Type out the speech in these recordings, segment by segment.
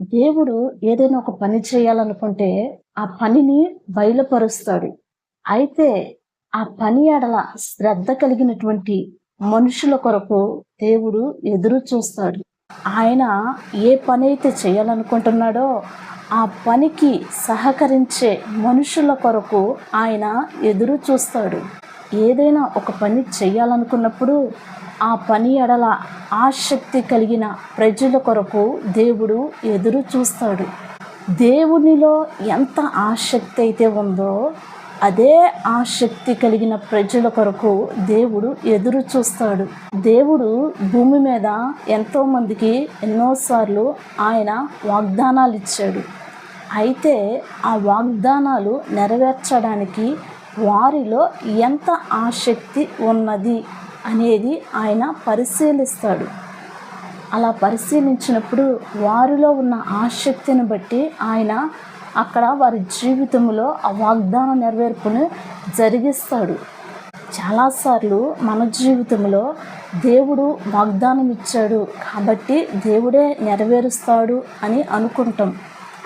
దేవుడు ఏదైనా ఒక పని చేయాలనుకుంటే ఆ పనిని బయలుపరుస్తాడు. అయితే ఆ పని ఎడల శ్రద్ధ కలిగినటువంటి మనుషుల కొరకు దేవుడు ఎదురు చూస్తాడు. ఆయన ఏ పని అయితే చేయాలనుకుంటున్నాడో ఆ పనికి సహకరించే మనుషుల కొరకు ఆయన ఎదురు చూస్తాడు. ఏదైనా ఒక పని చేయాలనుకున్నప్పుడు ఆ పని ఎడల ఆసక్తి కలిగిన ప్రజల కొరకు దేవుడు ఎదురు చూస్తాడు. దేవునిలో ఎంత ఆసక్తి అయితే ఉందో అదే ఆసక్తి కలిగిన ప్రజల కొరకు దేవుడు ఎదురు చూస్తాడు. దేవుడు భూమి మీద ఎంతోమందికి ఎన్నోసార్లు ఆయన వాగ్దానాలు ఇచ్చాడు. అయితే ఆ వాగ్దానాలు నెరవేర్చడానికి వారిలో ఎంత ఆసక్తి ఉన్నది? అనేది ఆయన పరిశీలిస్తాడు. అలా పరిశీలించినప్పుడు వారిలో ఉన్న ఆసక్తిని బట్టి ఆయన అక్కడ వారి జీవితంలో ఆ వాగ్దాన నెరవేర్పును జరిగిస్తాడు. చాలాసార్లు మన జీవితంలో దేవుడు వాగ్దానం ఇచ్చాడు కాబట్టి దేవుడే నెరవేరుస్తాడు అని అనుకుంటాం.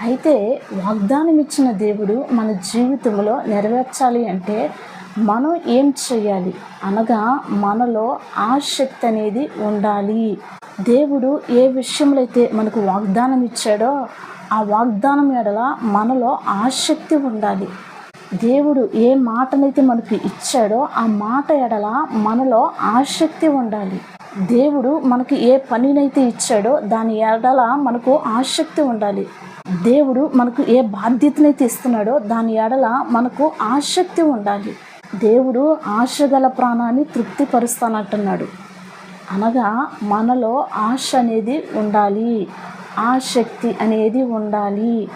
అయితే వాగ్దానం ఇచ్చిన దేవుడు మన జీవితంలో నెరవేర్చాలి అంటే మనం ఏం చేయాలి అనగా మనలో ఆసక్తి అనేది ఉండాలి. దేవుడు ఏ విషయంలో అయితే మనకు వాగ్దానం ఇచ్చాడో ఆ వాగ్దానం ఎడల మనలో ఆసక్తి ఉండాలి. దేవుడు ఏ మాటనైతే మనకు ఇచ్చాడో ఆ మాట ఎడల మనలో ఆసక్తి ఉండాలి. దేవుడు మనకి ఏ పనినైతే ఇచ్చాడో దాని ఎడల మనకు ఆసక్తి ఉండాలి. దేవుడు మనకు ఏ బాధ్యతనైతే ఇస్తున్నాడో దాని ఎడల మనకు ఆసక్తి ఉండాలి. దేవుడు ఆశ గల ప్రాణాన్ని తృప్తిపరుస్తానంటున్నాడు. అనగా మనలో ఆశ అనేది ఉండాలి. ఆసక్తి అనేది ఉండాలి.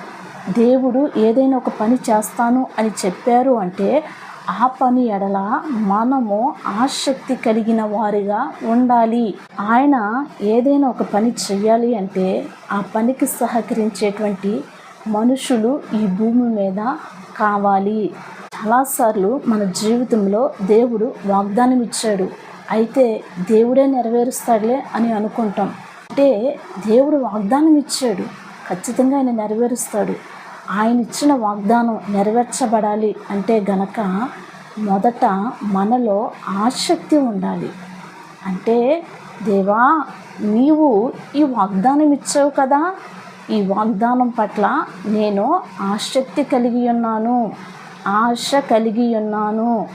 దేవుడు ఏదైనా ఒక పని చేస్తాను అని చెప్పారు అంటే ఆ పని ఎడల మనము ఆసక్తి కలిగిన వారిగా ఉండాలి. ఆయన ఏదైనా ఒక పని చెయ్యాలి అంటే ఆ పనికి సహకరించేటువంటి మనుషులు ఈ భూమి మీద కావాలి. చాలాసార్లు మన జీవితంలో దేవుడు వాగ్దానం ఇచ్చాడు అయితే దేవుడే నెరవేరుస్తాడులే అని అనుకుంటాం. అంటే దేవుడు వాగ్దానం ఇచ్చాడు ఖచ్చితంగా ఆయన నెరవేరుస్తాడు. ఆయన ఇచ్చిన వాగ్దానం నెరవేర్చబడాలి అంటే గనక మొదట మనలో ఆసక్తి ఉండాలి. అంటే దేవా నీవు ఈ వాగ్దానం ఇచ్చావు కదా. ఈ వాగ్దానం పట్ల నేను ఆసక్తి కలిగి ఉన్నాను. ఆశ కలిగి ఉన్నాను.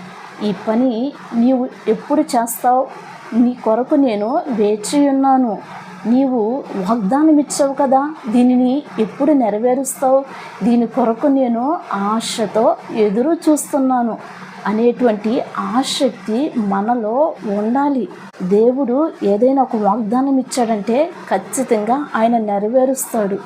ఈ పని నీవు ఎప్పుడు చేస్తావు? నీ కొరకు నేను వేచి ఉన్నాను. నీవు వాగ్దానం ఇచ్చావు కదా? దీనిని ఎప్పుడు నెరవేరుస్తావు? దీని కొరకు నేను ఆశతో ఎదురు చూస్తున్నాను. అనేటువంటి ఆసక్తి మనలో ఉండాలి. దేవుడు ఏదైనా ఒక వాగ్దానం ఇచ్చాడంటే ఖచ్చితంగా ఆయన నెరవేరుస్తాడు.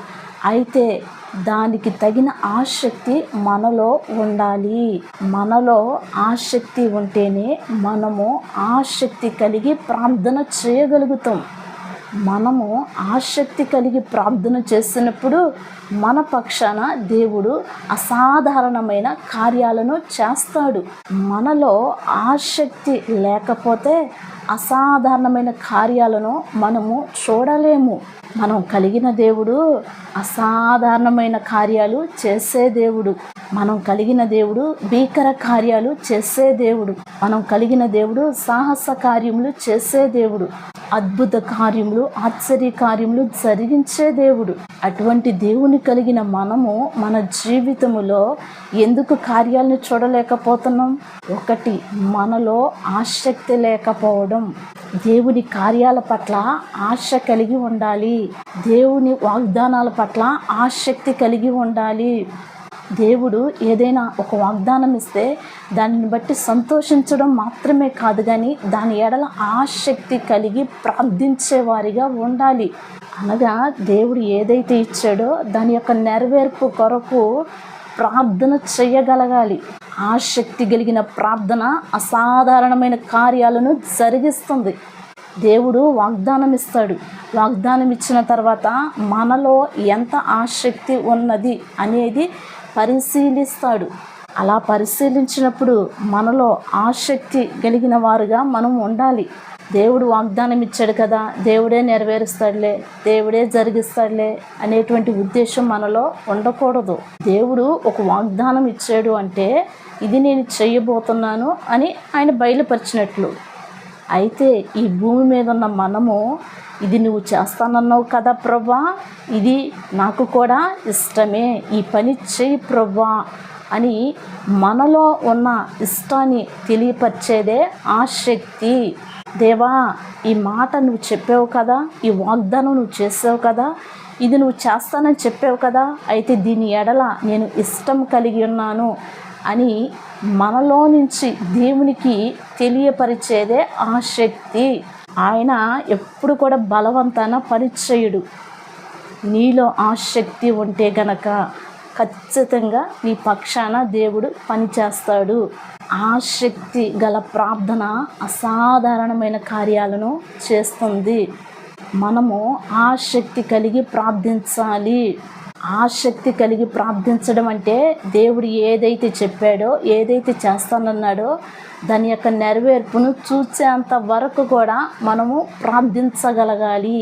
అయితే దానికి తగిన ఆసక్తి మనలో ఉండాలి. మనలో ఆసక్తి ఉంటేనే మనము ఆసక్తి కలిగి ప్రార్థన చేయగలుగుతాం. మనము ఆసక్తి కలిగి ప్రార్థన చేసినప్పుడు మన పక్షాన దేవుడు అసాధారణమైన కార్యాలను చేస్తాడు. మనలో ఆసక్తి లేకపోతే అసాధారణమైన కార్యాలను మనము చూడలేము. మనం కలిగిన దేవుడు అసాధారణమైన కార్యాలు చేసే దేవుడు. మనం కలిగిన దేవుడు భీకర కార్యాలు చేసే దేవుడు. మనం కలిగిన దేవుడు సాహస కార్యములు చేసే దేవుడు. అద్భుత కార్యములు ఆశ్చర్య కార్యములు జరిగించే దేవుడు. అటువంటి దేవుని కలిగిన మనము మన జీవితములో ఎందుకు కార్యాలను చూడలేకపోతున్నాం? ఒకటి మనలో ఆసక్తి లేకపోవడం. దేవుని కార్యాల పట్ల ఆశ కలిగి ఉండాలి. దేవుని వాగ్దానాల పట్ల ఆసక్తి కలిగి ఉండాలి. దేవుడు ఏదైనా ఒక వాగ్దానం ఇస్తే దానిని బట్టి సంతోషించడం మాత్రమే కాదు కానీ దాని ఎడల ఆసక్తి కలిగి ప్రార్థించేవారిగా ఉండాలి. అనగా దేవుడు ఏదైతే ఇచ్చాడో దాని యొక్క నెరవేర్పు కొరకు ప్రార్థన చేయగలగాలి. ఆసక్తి కలిగిన ప్రార్థన అసాధారణమైన కార్యాలను జరిగిస్తుంది. దేవుడు వాగ్దానం ఇస్తాడు వాగ్దానం ఇచ్చిన తర్వాత మనలో ఎంత ఆసక్తి ఉన్నది అనేది పరిశీలిస్తాడు. అలా పరిశీలించినప్పుడు మనలో ఆసక్తి కలిగిన వారుగా మనం ఉండాలి. దేవుడు వాగ్దానం ఇచ్చాడు కదా దేవుడే నెరవేరుస్తాడులే దేవుడే జరిగిస్తాడులే అనేటువంటి ఉద్దేశం మనలో ఉండకూడదు. దేవుడు ఒక వాగ్దానం ఇచ్చాడు అంటే ఇది నేను చేయబోతున్నాను అని ఆయన బయలుపరిచినట్లు. అయితే ఈ భూమి మీద ఉన్న మనము ఇది నువ్వు చేస్తానన్నావు కదా ప్రభా ఇది నాకు కూడా ఇష్టమే. ఈ పని చెయ్యి ప్రభా అని మనలో ఉన్న ఇష్టాన్ని తెలియపరిచేదే ఆ శక్తి. దేవా ఈ మాట నువ్వు చెప్పావు కదా ఈ వాగ్దానం నువ్వు చేసావు కదా ఇది నువ్వు చేస్తానని చెప్పావు కదా అయితే దీని ఎడల నేను ఇష్టం కలిగి ఉన్నాను అని మనలో నుంచి దేవునికి తెలియపరిచేదే ఆ శక్తి. ఆయన ఎప్పుడు కూడా బలవంతాన పరిచయుడు. నీలో ఆ శక్తి ఉంటే గనక ఖచ్చితంగా నీ పక్షాన దేవుడు పనిచేస్తాడు. ఆ శక్తి గల ప్రార్థన అసాధారణమైన కార్యాలను చేస్తుంది. మనము ఆ శక్తి కలిగి ప్రార్థించాలి. ఆశక్తి కలిగి ప్రార్థించడం అంటే దేవుడు ఏదైతే చెప్పాడో ఏదైతే చేస్తానన్నాడో దాని యొక్క నెరవేర్పును చూసేంత వరకు కూడా మనము ప్రార్థించగలగాలి.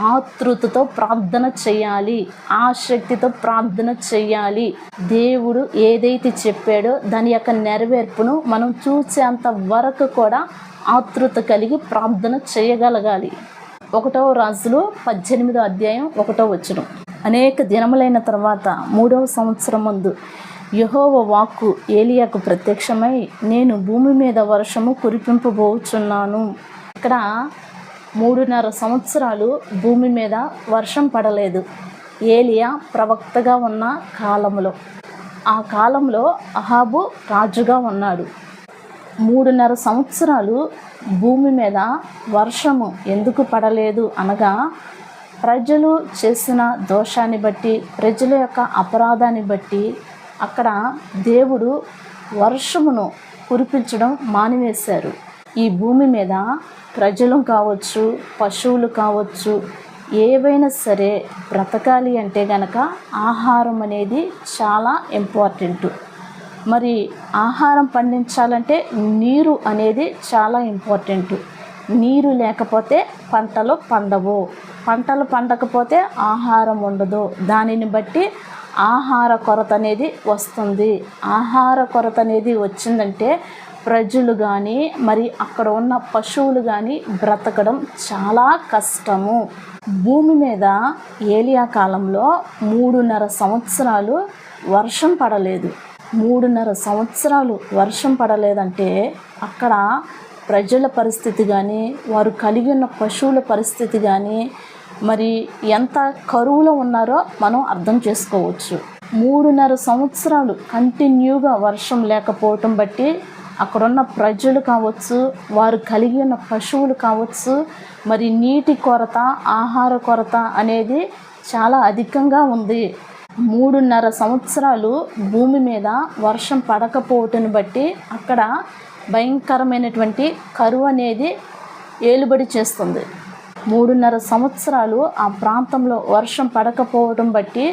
ఆతృతతో ప్రార్థన చేయాలి ఆసక్తితో ప్రార్థన చేయాలి దేవుడు ఏదైతే చెప్పాడో దాని యొక్క నెరవేర్పును మనం చూసేంత వరకు కూడా ఆతృత కలిగి ప్రార్థన చేయగలగాలి. ఒకటవ రాజులు పద్దెనిమిదో అధ్యాయం ఒకటో వచనం. అనేక దినములైన తర్వాత మూడవ సంవత్సరం ముందు యహోవ వాక్కు ఏలియాకు ప్రత్యక్షమై నేను భూమి మీద వర్షము కురిపింపబోచున్నాను. ఇక్కడ మూడున్నర సంవత్సరాలు భూమి మీద వర్షం పడలేదు. ఏలియా ప్రవక్తగా ఉన్న కాలంలో ఆ కాలంలో అహాబు రాజుగా ఉన్నాడు. మూడున్నర సంవత్సరాలు భూమి మీద వర్షము ఎందుకు పడలేదు అనగా ప్రజలు చేసిన దోషాన్ని బట్టి ప్రజల యొక్క అపరాధాన్ని బట్టి అక్కడ దేవుడు వర్షమును కురిపించడం మానివేశారు. ఈ భూమి మీద ప్రజలు కావచ్చు పశువులు కావచ్చు ఏవైనా సరే బ్రతకాలి అంటే గనక ఆహారం అనేది చాలా ఇంపార్టెంట్. మరి ఆహారం పండించాలంటే నీరు అనేది చాలా ఇంపార్టెంట్. నీరు లేకపోతే పంటలు పండవు. పంటలు పండకపోతే ఆహారం ఉండదు. దానిని బట్టి ఆహార కొరత అనేది వస్తుంది. ఆహార కొరత అనేది వచ్చిందంటే ప్రజలు కానీ మరి అక్కడ ఉన్న పశువులు కానీ బ్రతకడం చాలా కష్టము. భూమి మీద ఏలియా కాలంలో మూడున్నర సంవత్సరాలు వర్షం పడలేదు. మూడున్నర సంవత్సరాలు వర్షం పడలేదంటే అక్కడ ప్రజల పరిస్థితి కానీ వారు కలిగి ఉన్న పశువుల పరిస్థితి కానీ మరి ఎంత కరువులో ఉన్నారో మనం అర్థం చేసుకోవచ్చు. మూడున్నర సంవత్సరాలు కంటిన్యూగా వర్షం లేకపోవటం బట్టి అక్కడున్న ప్రజలు కావచ్చు వారు కలిగి ఉన్న పశువులు కావచ్చు మరి నీటి కొరత ఆహార కొరత అనేది చాలా అధికంగా ఉంది. మూడున్నర సంవత్సరాలు భూమి మీద వర్షం పడకపోవటం బట్టి అక్కడ భయంకరమైనటువంటి కరువు అనేది ఏలుబడి చేస్తుంది. మూడున్నర సంవత్సరాలు ఆ ప్రాంతంలో వర్షం పడకపోవడం బట్టి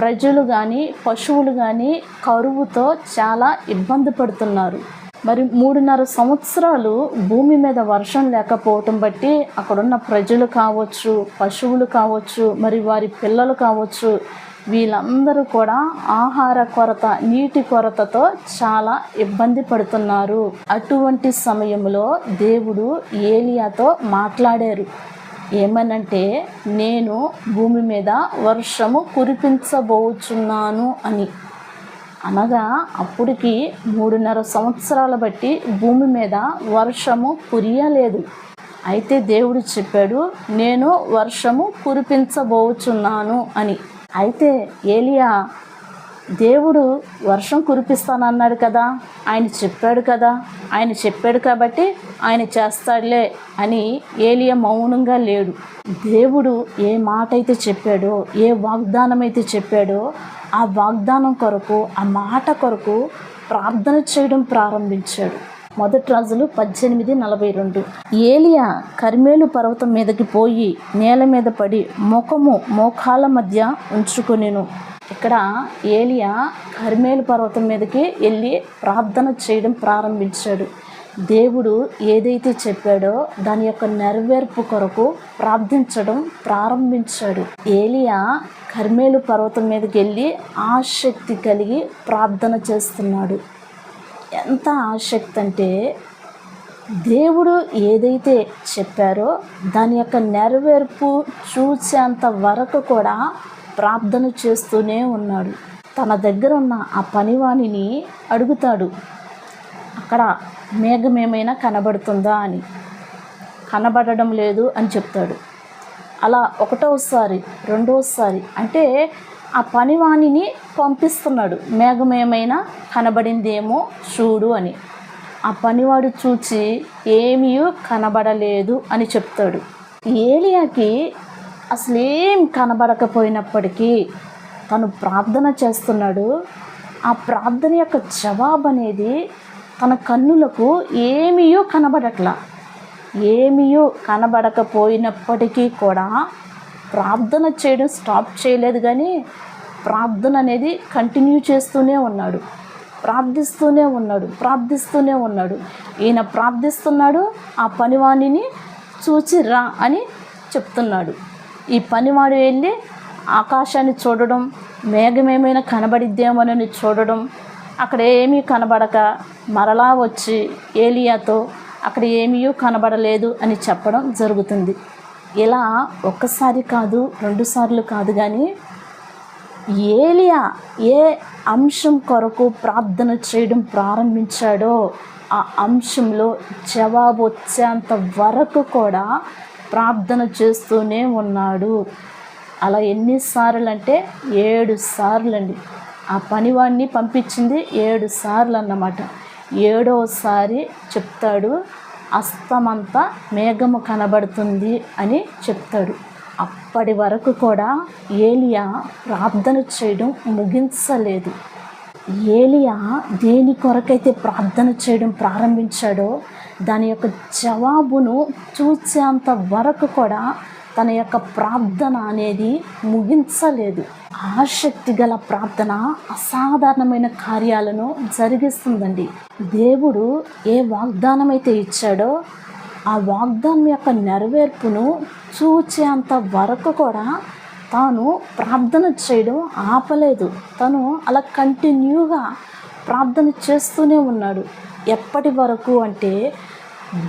ప్రజలు కానీ పశువులు కానీ కరువుతో చాలా ఇబ్బంది పడుతున్నారు. మరి మూడున్నర సంవత్సరాలు భూమి మీద వర్షం లేకపోవటం బట్టి అక్కడున్న ప్రజలు కావచ్చు పశువులు కావచ్చు మరి వారి పిల్లలు కావచ్చు వీళ్ళందరూ కూడా ఆహార కొరత నీటి కొరతతో చాలా ఇబ్బంది పడుతున్నారు. అటువంటి సమయంలో దేవుడు ఏలియాతో మాట్లాడారు. ఏమనంటే నేను భూమి మీద వర్షము కురిపించబోచున్నాను అని. అనగా అప్పటికి మూడున్నర సంవత్సరాల బట్టి భూమి మీద వర్షము కురియలేదు. అయితే దేవుడు చెప్పాడు నేను వర్షము కురిపించబోచున్నాను అని. అయితే ఏలియా దేవుడు వర్షం కురిపిస్తానన్నాడు కదా ఆయన చెప్పాడు కదా ఆయన చెప్పాడు కాబట్టి ఆయన చేస్తాడులే అని ఏలియా మౌనంగా లేడు. దేవుడు ఏ మాట అయితే చెప్పాడో ఏ వాగ్దానం అయితే చెప్పాడో ఆ వాగ్దానం కొరకు ఆ మాట కొరకు ప్రార్థన చేయడం ప్రారంభించాడు. మొదటి రాజులు పద్దెనిమిది నలభై రెండు. ఏలియా కర్మేలు పర్వతం మీదకి పోయి నేల మీద పడి ముఖము మోకాల మధ్య ఉంచుకొనిను. ఇక్కడ ఏలియా కర్మేలు పర్వతం మీదకి వెళ్ళి ప్రార్థన చేయడం ప్రారంభించాడు. దేవుడు ఏదైతే చెప్పాడో దాని యొక్క నెరవేర్పు కొరకు ప్రార్థించడం ప్రారంభించాడు. ఏలియా కర్మేలు పర్వతం మీదకి వెళ్ళి ఆసక్తి కలిగి ప్రార్థన చేస్తున్నాడు. ఎంత ఆసక్తి అంటే దేవుడు ఏదైతే చెప్పారో దాని యొక్క నెరవేర్పు చూసేంత వరకు కూడా ప్రార్థన చేస్తూనే ఉన్నాడు. తన దగ్గర ఉన్న ఆ పనివాణిని అడుగుతాడు. అక్కడ మేఘం ఏమైనా కనబడుతుందా అని. కనబడడం లేదు అని చెప్తాడు. అలా ఒకటోసారి రెండోసారి అంటే ఆ పనివాణిని పంపిస్తున్నాడు. మేఘం ఏమైనా కనబడిందేమో చూడు అని. ఆ పనివాడు చూచి ఏమీ కనబడలేదు అని చెప్తాడు. ఏలియాకి అసలేం కనబడకపోయినప్పటికీ తను ప్రార్థన చేస్తున్నాడు. ఆ ప్రార్థన యొక్క జవాబు అనేది తన కన్నులకు ఏమీయో కనబడట్లా. ఏమీయో కనబడకపోయినప్పటికీ కూడా ప్రార్థన చేయడం స్టాప్ చేయలేదు కానీ ప్రార్థన అనేది కంటిన్యూ చేస్తూనే ఉన్నాడు. ప్రార్థిస్తూనే ఉన్నాడు ప్రార్థిస్తూనే ఉన్నాడు. ఈయన ప్రార్థిస్తున్నాడు ఆ పనివాణిని చూచి రా అని చెప్తున్నాడు. ఈ పనివాడు వెళ్ళి ఆకాశాన్ని చూడడం మేఘమేమైనా కనబడిద్దేమోనని చూడడం అక్కడ ఏమీ కనబడక మరలా వచ్చి ఏలియాతో అక్కడ ఏమీ కనబడలేదు అని చెప్పడం జరుగుతుంది. ఇలా ఒక్కసారి కాదు రెండుసార్లు కాదు కానీ ఏలియా ఏ అంశం కొరకు ప్రార్థన చేయడం ప్రారంభించాడో ఆ అంశంలో జవాబు వచ్చేంత వరకు కూడా ప్రార్థన చేస్తూనే ఉన్నాడు. అలా ఎన్నిసార్లు అంటే ఏడు సార్లు అండి ఆ పనివాడిని పంపించింది ఏడు సార్లు అన్నమాట ఏడోసారి చెప్తాడు అస్తమంతా మేఘము కనబడుతుంది అని చెప్తాడు. అప్పటి వరకు కూడా ఏలియా ప్రార్థన చేయడం ముగించలేదు. ఏలియా దేని కొరకైతే ప్రార్థన చేయడం ప్రారంభించాడో దాని యొక్క జవాబును చూసేంత వరకు కూడా తన యొక్క ప్రార్థన అనేది ముగించలేదు. ఆసక్తి గల ప్రార్థన అసాధారణమైన కార్యాలను జరిగిస్తుందండి. దేవుడు ఏ వాగ్దానం అయితే ఇచ్చాడో ఆ వాగ్దానం యొక్క నెరవేర్పును చూచేంత వరకు కూడా తాను ప్రార్థన చేయడం ఆపలేదు. తను అలా కంటిన్యూగా ప్రార్థన చేస్తూనే ఉన్నాడు. ఎప్పటి వరకు అంటే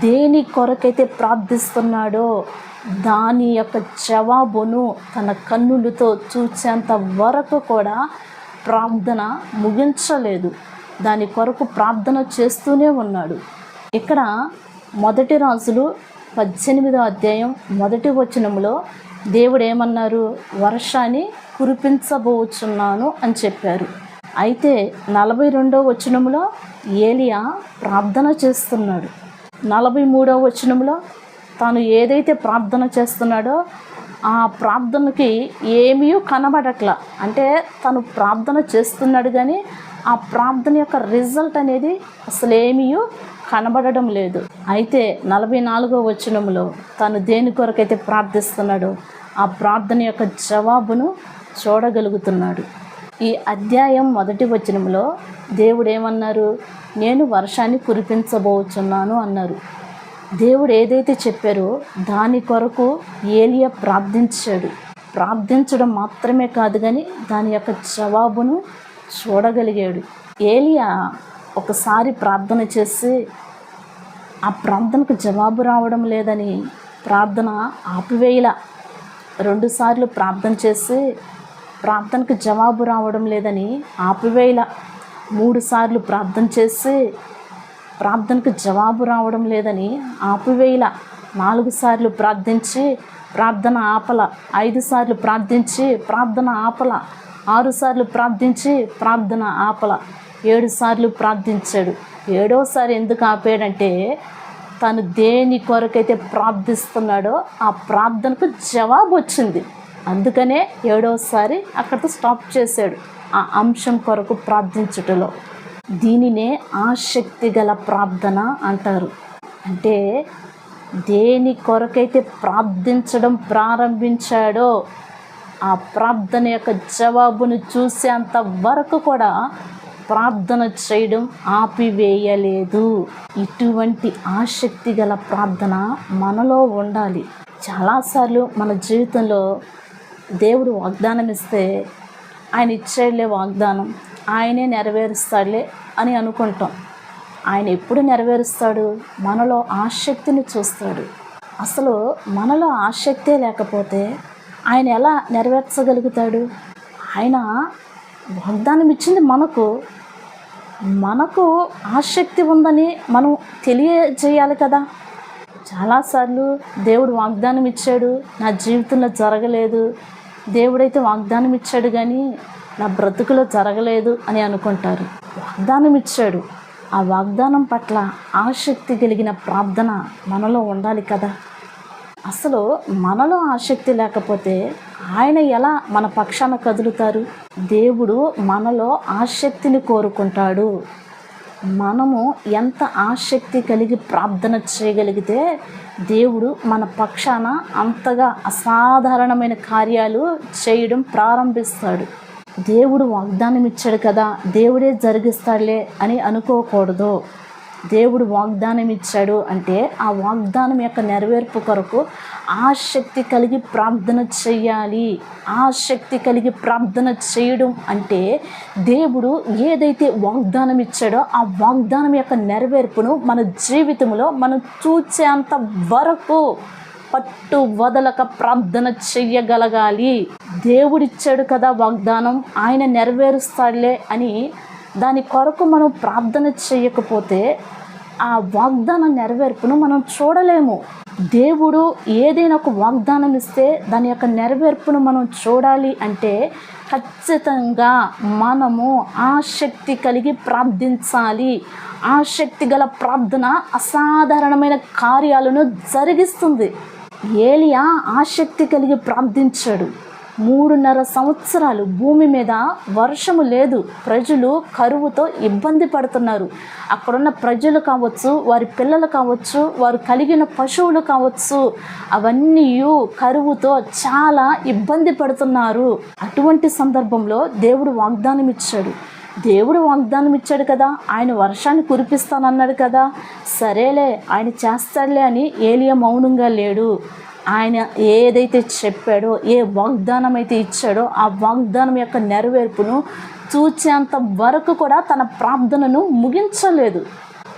దేని కొరకైతే ప్రార్థిస్తున్నాడో దాని యొక్క జవాబును తన కన్నులతో చూచేంత వరకు కూడా ప్రార్థన ముగించలేదు. దాని కొరకు ప్రార్థన చేస్తూనే ఉన్నాడు. ఇక్కడ మొదటి రాజులు పద్దెనిమిదో అధ్యాయం మొదటి వచనంలో దేవుడు ఏమన్నారు? వర్షాన్ని కురిపించబోచున్నాను అని చెప్పారు. అయితే నలభై రెండో వచనంలో ఏలియా ప్రార్థన చేస్తున్నాడు. నలభై మూడో వచనంలో తాను ఏదైతే ప్రార్థన చేస్తున్నాడో ఆ ప్రార్థనకి ఏమీ కనబడట్లా. అంటే తను ప్రార్థన చేస్తున్నాడు కానీ ఆ ప్రార్థన యొక్క రిజల్ట్ అనేది అసలు ఏమీ కనబడడం లేదు. అయితే నలభై నాలుగో వచనంలో తను దేని కొరకైతే ప్రార్థిస్తున్నాడో ఆ ప్రార్థన యొక్క జవాబును చూడగలుగుతున్నాడు. ఈ అధ్యాయం మొదటి వచనంలో దేవుడు ఏమన్నారు నేను వర్షాన్ని కురిపించబోచున్నాను అన్నారు. దేవుడు ఏదైతే చెప్పారో దాని కొరకు ఏలియా ప్రార్థించాడు. ప్రార్థించడం మాత్రమే కాదు కానీ దాని యొక్క జవాబును చూడగలిగాడు. ఏలియా ఒకసారి ప్రార్థన చేసి ఆ ప్రార్థనకు జవాబు రావడం లేదని ప్రార్థన ఆపివేయల. రెండుసార్లు ప్రార్థన చేసి ప్రార్థనకు జవాబు రావడం లేదని ఆపివేయల. మూడు సార్లు ప్రార్థన చేసి ప్రార్థనకు జవాబు రావడం లేదని ఆపివేయల నాలుగు సార్లు ప్రార్థించి ప్రార్థన ఆపల ఐదు సార్లు ప్రార్థించి ప్రార్థన ఆపల ఆరు సార్లు ప్రార్థించి ప్రార్థన ఆపల ఏడు సార్లు ప్రార్థించాడు. ఏడోసారి ఎందుకు ఆపాడంటే తను దేని కొరకైతే ప్రార్థిస్తున్నాడో ఆ ప్రార్థనకు జవాబు వచ్చింది. అందుకనే ఏడోసారి అక్కడితో స్టాప్ చేశాడు ఆ అంశం కొరకు ప్రార్థించుటలో. దీనినే ఆసక్తి గల ప్రార్థన అంటారు. అంటే దేని కొరకైతే ప్రార్థించడం ప్రారంభించాడో ఆ ప్రార్థన యొక్క జవాబును చూసేంత వరకు కూడా ప్రార్థన చేయడం ఆపివేయలేదు. ఇటువంటి ఆసక్తి గల ప్రార్థన మనలో ఉండాలి. చాలాసార్లు మన జీవితంలో దేవుడు వాగ్దానం ఇస్తే ఆయన ఇచ్చేళ్ళే వాగ్దానం. ఆయనే నెరవేరుస్తాడులే అని అనుకుంటాం. ఆయన ఎప్పుడు నెరవేరుస్తాడు? మనలో ఆసక్తిని చూస్తాడు. అసలు మనలో ఆసక్తే లేకపోతే ఆయన ఎలా నెరవేర్చగలుగుతాడు? ఆయన వాగ్దానం ఇచ్చింది మనకు మనకు ఆసక్తి ఉందని మనం తెలియజేయాలి కదా. చాలాసార్లు దేవుడు వాగ్దానం ఇచ్చాడు నా జీవితంలో జరగలేదు. దేవుడైతే వాగ్దానం ఇచ్చాడు కానీ నా బ్రతుకులో జరగలేదు అని అనుకుంటారు. వాగ్దానం ఇచ్చాడు ఆ వాగ్దానం పట్ల ఆసక్తి కలిగిన ప్రార్థన మనలో ఉండాలి కదా. అసలు మనలో ఆసక్తి లేకపోతే ఆయన ఎలా మన పక్షాన కదులుతారు? దేవుడు మనలో ఆసక్తిని కోరుకుంటాడు. మనము ఎంత ఆసక్తి కలిగి ప్రార్థన చేయగలిగితే దేవుడు మన పక్షాన అంతగా అసాధారణమైన కార్యాలు చేయడం ప్రారంభిస్తాడు. దేవుడు వాగ్దానం ఇచ్చాడు కదా దేవుడే జరిగిస్తాడులే అని అనుకోకూడదు. దేవుడు వాగ్దానం ఇచ్చాడు అంటే ఆ వాగ్దానం యొక్క నెరవేర్పు కొరకు ఆసక్తి కలిగి ప్రార్థన చెయ్యాలి. ఆసక్తి కలిగి ప్రార్థన చేయడం అంటే దేవుడు ఏదైతే వాగ్దానం ఇచ్చాడో ఆ వాగ్దానం యొక్క నెరవేర్పును మన జీవితంలో మనం చూసేంత వరకు పట్టు వదలక ప్రార్థన చెయ్యగలగాలి. దేవుడిచ్చాడు కదా వాగ్దానం ఆయన నెరవేరుస్తాడులే అని. దాని కొరకు మనం ప్రార్థన చేయకపోతే ఆ వాగ్దాన నెరవేర్పును మనం చూడలేము. దేవుడు ఏదైనా ఒక వాగ్దానం ఇస్తే దాని యొక్క నెరవేర్పును మనం చూడాలి అంటే ఖచ్చితంగా మనము ఆసక్తి కలిగి ప్రార్థించాలి. ఆసక్తి గల ప్రార్థన అసాధారణమైన కార్యాలను జరిగిస్తుంది. ఏలియా ఆసక్తి కలిగి ప్రార్థించాడు. మూడున్నర సంవత్సరాలు భూమి మీద వర్షము లేదు. ప్రజలు కరువుతో ఇబ్బంది పడుతున్నారు. అక్కడున్న ప్రజలు కావచ్చు వారి పిల్లలు కావచ్చు వారు కలిగిన పశువులు కావచ్చు అవన్నీ కరువుతో చాలా ఇబ్బంది పడుతున్నారు. అటువంటి సందర్భంలో దేవుడు వాగ్దానం ఇచ్చాడు దేవుడు వాగ్దానం ఇచ్చాడు కదా ఆయన వర్షాన్ని కురిపిస్తానన్నాడు కదా. సరేలే ఆయన చేస్తాడులే అని ఏలియా మౌనంగా లేడు. ఆయన ఏదైతే చెప్పాడో ఏ వాగ్దానం అయితే ఇచ్చాడో ఆ వాగ్దానం యొక్క నెరవేర్పును చూచేంత వరకు కూడా తన ప్రార్థనను ముగించలేదు.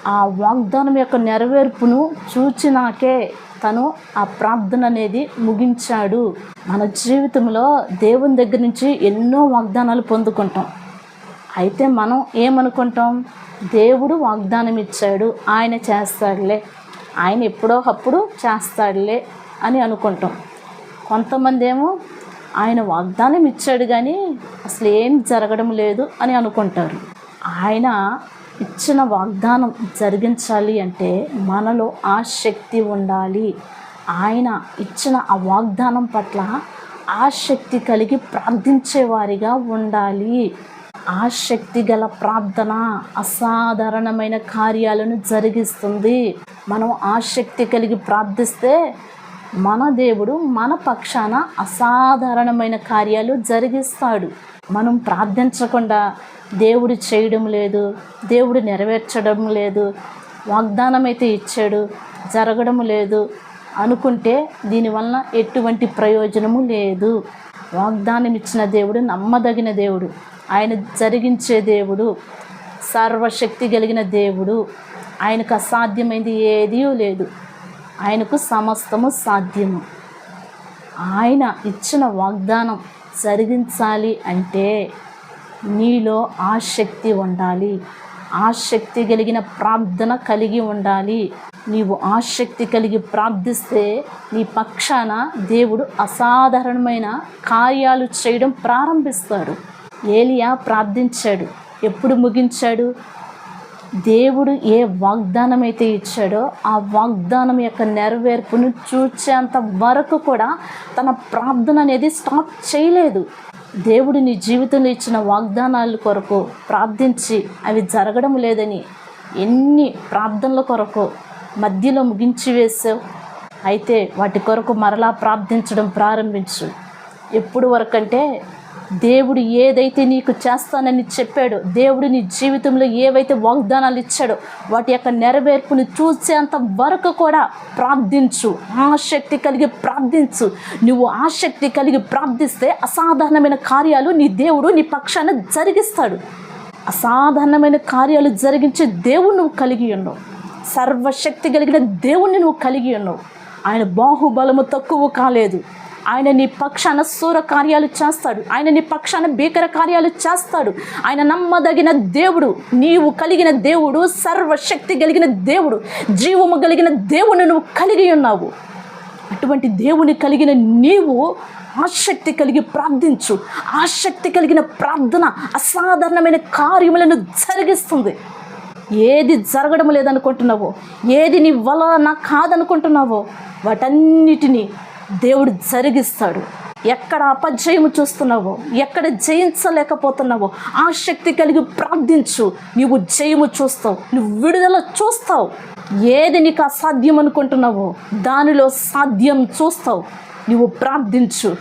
ఆ వాగ్దానం యొక్క నెరవేర్పును చూచినాకే తను ఆ ప్రార్థన అనేది ముగించాడు. మన జీవితంలో దేవుని దగ్గర నుంచి ఎన్నో వాగ్దానాలు పొందుకుంటాం. అయితే మనం ఏమనుకుంటాం? దేవుడు వాగ్దానం ఇచ్చాడు ఆయన చేస్తాడులే. ఆయన ఎప్పుడో అప్పుడు చేస్తాడులే అని అనుకుంటాం. కొంతమంది ఏమో ఆయన వాగ్దానం ఇచ్చాడు కానీ అసలు ఏం జరగడం లేదు అని అనుకుంటారు. ఆయన ఇచ్చిన వాగ్దానం జరిగించాలి అంటే మనలో ఆసక్తి ఉండాలి. ఆయన ఇచ్చిన ఆ వాగ్దానం పట్ల ఆసక్తి కలిగి ప్రార్థించేవారిగా ఉండాలి. ఆసక్తి గల ప్రార్థన అసాధారణమైన కార్యాలను జరిగిస్తుంది. మనం ఆసక్తి కలిగి ప్రార్థిస్తే మన దేవుడు మన పక్షాన అసాధారణమైన కార్యాలు జరిగిస్తాడు. మనం ప్రార్థించకుండా దేవుడు చేయడం లేదు దేవుడు నెరవేర్చడం లేదు వాగ్దానం అయితే ఇచ్చాడు జరగడం లేదు అనుకుంటే దీనివల్ల ఎటువంటి ప్రయోజనము లేదు. వాగ్దానం ఇచ్చిన దేవుడు నమ్మదగిన దేవుడు. ఆయన జరిగించే దేవుడు సర్వశక్తి కలిగిన దేవుడు. ఆయనకు అసాధ్యమైంది ఏదీ లేదు. ఆయనకు సమస్తము సాధ్యము. ఆయన ఇచ్చిన వాగ్దానం జరిగించాలి అంటే నీలో ఆసక్తి ఉండాలి. ఆసక్తి కలిగిన ప్రార్థన కలిగి ఉండాలి. నీవు ఆసక్తి కలిగి ప్రార్థిస్తే నీ పక్షాన దేవుడు అసాధారణమైన కార్యాలు చేయడం ప్రారంభిస్తాడు. ఏలియా ప్రార్థించాడు. ఎప్పుడు ముగించాడు? దేవుడు ఏ వాగ్దానం అయితే ఇచ్చాడో ఆ వాగ్దానం యొక్క నెరవేర్పును చూచేంత వరకు కూడా తన ప్రార్థన అనేది స్టాప్ చేయలేదు. దేవుడు నీ జీవితంలో ఇచ్చిన వాగ్దానాల కొరకు ప్రార్థించి అవి జరగడం లేదని ఎన్ని ప్రార్థనల కొరకు మధ్యలో ముగించి వేసావు అయితే వాటి కొరకు మరలా ప్రార్థించడం ప్రారంభించు. ఎప్పుడు వరకంటే దేవుడు ఏదైతే నీకు చేస్తానని చెప్పాడో దేవుడు నీ జీవితంలో ఏవైతే వాగ్దానాలు ఇచ్చాడో వాటి యొక్క నెరవేర్పుని చూసేంత వరకు కూడా ప్రార్థించు. ఆసక్తి కలిగి ప్రార్థించు. నువ్వు ఆసక్తి కలిగి ప్రార్థిస్తే అసాధారణమైన కార్యాలు నీ దేవుడు నీ పక్షాన జరిగిస్తాడు. అసాధారణమైన కార్యాలు జరిగించే దేవుడు నువ్వు కలిగి ఉన్నావు. సర్వశక్తి కలిగిన దేవుణ్ణి నువ్వు కలిగి ఉన్నావు. ఆయన బాహుబలము తక్కువ కాలేదు. ఆయన నీ పక్షాన సూర కార్యాలు చేస్తాడు. ఆయన నీ పక్షాన భీకర కార్యాలు చేస్తాడు. ఆయన నమ్మదగిన దేవుడు నీవు కలిగిన దేవుడు సర్వశక్తి కలిగిన దేవుడు జీవము కలిగిన దేవుని నువ్వు కలిగి ఉన్నావు. అటువంటి దేవుని కలిగిన నీవు ఆసక్తి కలిగి ప్రార్థించు. ఆసక్తి కలిగిన ప్రార్థన అసాధారణమైన కార్యములను జరిగిస్తుంది. ఏది జరగడం లేదనుకుంటున్నావో ఏది నీ వలన కాదనుకుంటున్నావో వాటన్నిటినీ దేవుడు జరిగిస్తాడు. ఎక్కడ అపజయము చూస్తున్నావో ఎక్కడ జయించలేకపోతున్నావో ఆసక్తి కలిగి ప్రార్థించు. నీవు జయము చూస్తావు నువ్వు విడుదల చూస్తావు. ఏది నీకు అసాధ్యం అనుకుంటున్నావో దానిలో సాధ్యం చూస్తావు. నువ్వు ప్రార్థించు.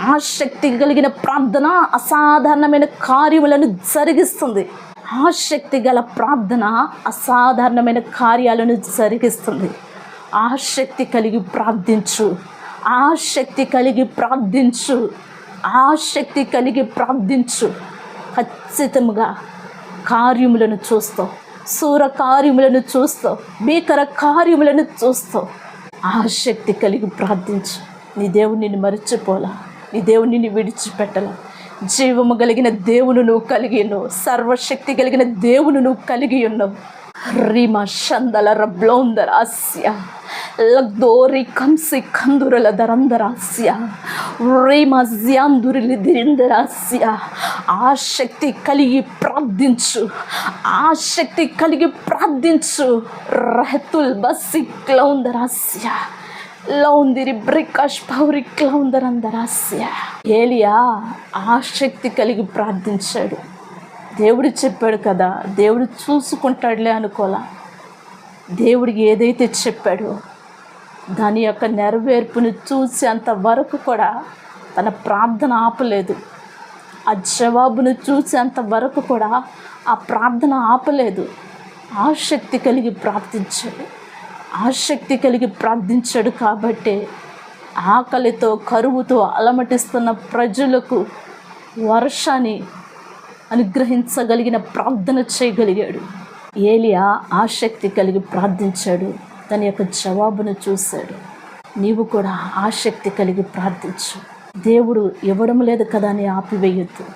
ఆసక్తి కలిగిన ప్రార్థన అసాధారణమైన కార్యములను జరిగిస్తుంది. ఆసక్తి గల ప్రార్థన అసాధారణమైన కార్యాలను జరిగిస్తుంది. ఆసక్తి కలిగి ప్రార్థించు. ఆసక్తి కలిగి ప్రార్థించు. ఆసక్తి కలిగి ప్రార్థించు. ఖచ్చితంగా కార్యములను చూస్తావు. సూర కార్యములను చూస్తావు. భీకర కార్యములను చూస్తావు. ఆసక్తి కలిగి ప్రార్థించు. నీ దేవుడు నిన్ను మరిచిపోలా నీ దేవుడు నిన్ను విడిచిపెట్టలా? జీవము కలిగిన దేవుని నువ్వు కలిగి ఉన్నావు సర్వశక్తి కలిగిన దేవుని నువ్వు కలిగి ఉన్నావు రీమా షందల రబ్లోందర ఆస్య లగ్దోరి కంసి కందురల దరందరాస్య రీమా జ్యాందురిలి దిరిందరాస్య ఆసక్తి కలిగి ప్రార్థించు ఆసక్తి కలిగి ప్రార్థించు రహతుల్ బస్సి క్లౌందరాస్య లౌందిరి బ్రికాష్ పౌరి క్లౌందరందరాస్య ఏలియా ఆసక్తి కలిగి ప్రార్థించాడు. దేవుడు చెప్పాడు కదా దేవుడు చూసుకుంటాడులే అనుకోలా. దేవుడికి ఏదైతే చెప్పాడో దాని యొక్క నెరవేర్పును చూసేంత వరకు కూడా తన ప్రార్థన ఆపలేదు. ఆ జవాబును చూసేంత వరకు కూడా ఆ ప్రార్థన ఆపలేదు. ఆసక్తి కలిగి ప్రార్థించాడు. ఆసక్తి కలిగి ప్రార్థించాడు కాబట్టే ఆకలితో కరువుతో అలమటిస్తున్న ప్రజలకు వర్షాన్ని అనుగ్రహించగలిగిన ప్రార్థన చేయగలిగాడు. ఏలియా ఆసక్తి కలిగి ప్రార్థించాడు. తన యొక్క జవాబును చూశాడు. నీవు కూడా ఆసక్తి కలిగి ప్రార్థించు. దేవుడు ఇవ్వడం లేదు కదా అని ఆపివేయొద్దు.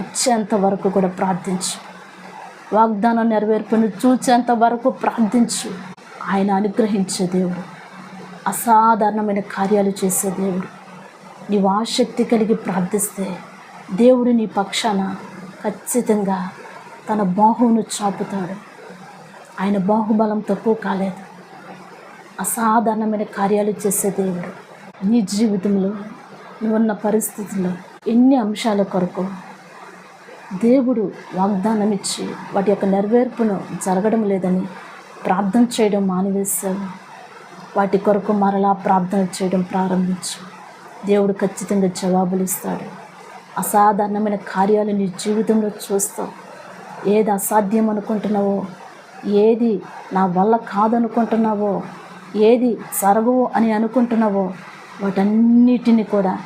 ఇచ్చేంత వరకు కూడా ప్రార్థించు. వాగ్దానం నెరవేర్పును చూచేంత వరకు ప్రార్థించు. ఆయన అనుగ్రహించే దేవుడు. అసాధారణమైన కార్యాలు చేసే దేవుడు. నీవు ఆసక్తి కలిగి ప్రార్థిస్తే దేవుడు నీ పక్షాన ఖచ్చితంగా తన బాహువును చాపుతాడు. ఆయన బాహుబలం తక్కువ కాలేదు అసాధారణమైన కార్యాలు చేసే దేవుడు. నీ జీవితంలో నువ్వున్న పరిస్థితుల్లో ఎన్ని అంశాల కొరకు దేవుడు వాగ్దానం ఇచ్చి వాటి యొక్క నెరవేర్పును జరగడం లేదని ప్రార్థన చేయడం మానివేశావు వాటి కొరకు మరలా ప్రార్థన చేయడం ప్రారంభించు. దేవుడు ఖచ్చితంగా జవాబులు ఇస్తాడు. అసాధారణమైన కార్యాలు నీ జీవితంలో చూస్తావు. ఏది అసాధ్యం అనుకుంటున్నావో ఏది నా వల్ల కాదనుకుంటున్నావో ఏది జరగవు అని అనుకుంటున్నావో వాటన్నిటిని కూడా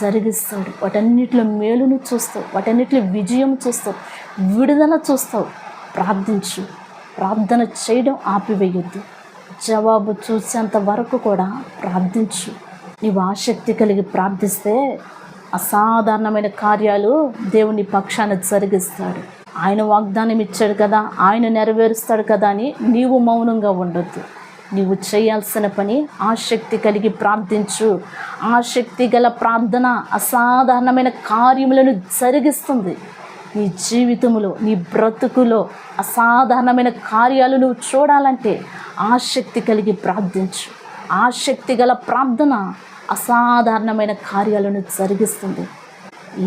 జరిగిస్తాడు. వాటన్నిటిలో మేలును చూస్తావు. వాటన్నిటిలో విజయం చూస్తావు. విడుదల చూస్తావు. ప్రార్థించు. ప్రార్థన చేయడం ఆపివేయొద్దు. జవాబు చూసేంత వరకు కూడా ప్రార్థించు. నీవు ఆసక్తి కలిగి ప్రార్థిస్తే అసాధారణమైన కార్యాలు దేవుని పక్షాన జరిగిస్తాడు ఆయన వాగ్దానం ఇచ్చాడు కదా ఆయన నెరవేరుస్తాడు కదా అని నీవు మౌనంగా ఉండొద్దు. నీవు చేయాల్సిన పని ఆసక్తి కలిగి ప్రార్థించు. ఆసక్తి గల ప్రార్థన అసాధారణమైన కార్యములను జరిగిస్తుంది. నీ జీవితంలో నీ బ్రతుకులో అసాధారణమైన కార్యాలు నువ్వు చూడాలంటే ఆసక్తి కలిగి ప్రార్థించు. ఆసక్తి గల ప్రార్థన అసాధారణమైన కార్యాలను జరిగిస్తుంది.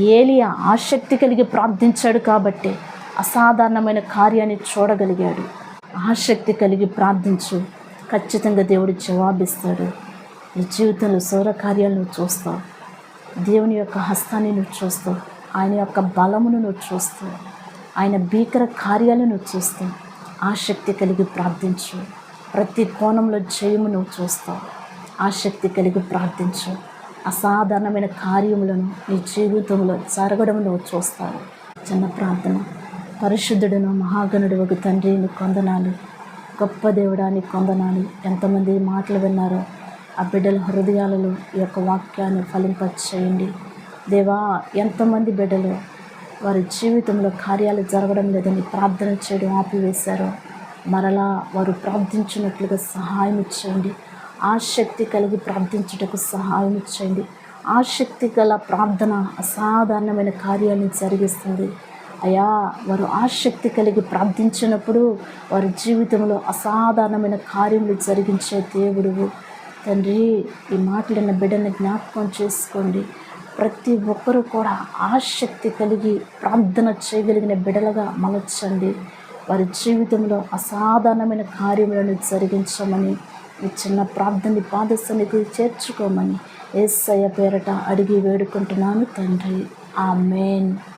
ఏలియా ఆసక్తి కలిగి ప్రార్థించాడు కాబట్టి అసాధారణమైన కార్యాన్ని చూడగలిగాడు. ఆసక్తి కలిగి ప్రార్థించు. ఖచ్చితంగా దేవుడు జవాబిస్తాడు. నీ జీవితంలో సౌర కార్యాలను చూస్తావు. దేవుని యొక్క హస్తాన్ని నువ్వు చూస్తావు. ఆయన యొక్క బలమును నువ్వు చూస్తూ ఆయన భీకర కార్యాలను నువ్వు చూస్తూ ఆసక్తి కలిగి ప్రార్థించు. ప్రతి కోణంలో జయము నువ్వు చూస్తావు. ఆసక్తి కలిగి ప్రార్థించు. అసాధారణమైన కార్యములను నీ జీవితంలో జరగడం నువ్వు చూస్తావు. చిన్న ప్రార్థన. పరిశుద్ధుడును మహాగణుడు ఒక తండ్రి నీ కొందనాలు గొప్ప దేవుడా నీ కొందనాలు ఎంతమంది మాటలు విన్నారో ఆ బిడ్డల హృదయాలలో ఈ యొక్క వాక్యాన్ని ఫలింపచేయండి. దేవా ఎంతమంది బిడ్డలు వారి జీవితంలో కార్యాలు జరగడం లేదని ప్రార్థన చేయడం ఆపివేశారు మరలా వారు ప్రార్థించినట్లుగా సహాయం ఇచ్చేయండి. ఆసక్తి కలిగి ప్రార్థించుటకు సహాయం ఇచ్చేయండి. ఆసక్తి గల ప్రార్థన అసాధారణమైన కార్యాన్ని జరిగిస్తుంది. అయా వారు ఆసక్తి కలిగి ప్రార్థించినప్పుడు వారి జీవితంలో అసాధారణమైన కార్యములు జరిగించే దేవుడు తండ్రి ఈ మాటలన్న బిడ్డని జ్ఞాపకం చేసుకోండి. ప్రతి ఒక్కరూ కూడా ఆసక్తి కలిగి ప్రార్థన చేయగలిగిన బిడలుగా మలచండి. వారి జీవితంలో అసాధారణమైన కార్యములను జరిగించమని ఈ చిన్న ప్రార్థనని పాద చేర్చుకోమని ఏసయ్య పేరట అడిగి వేడుకుంటున్నాను తండ్రి. ఆ మెయిన్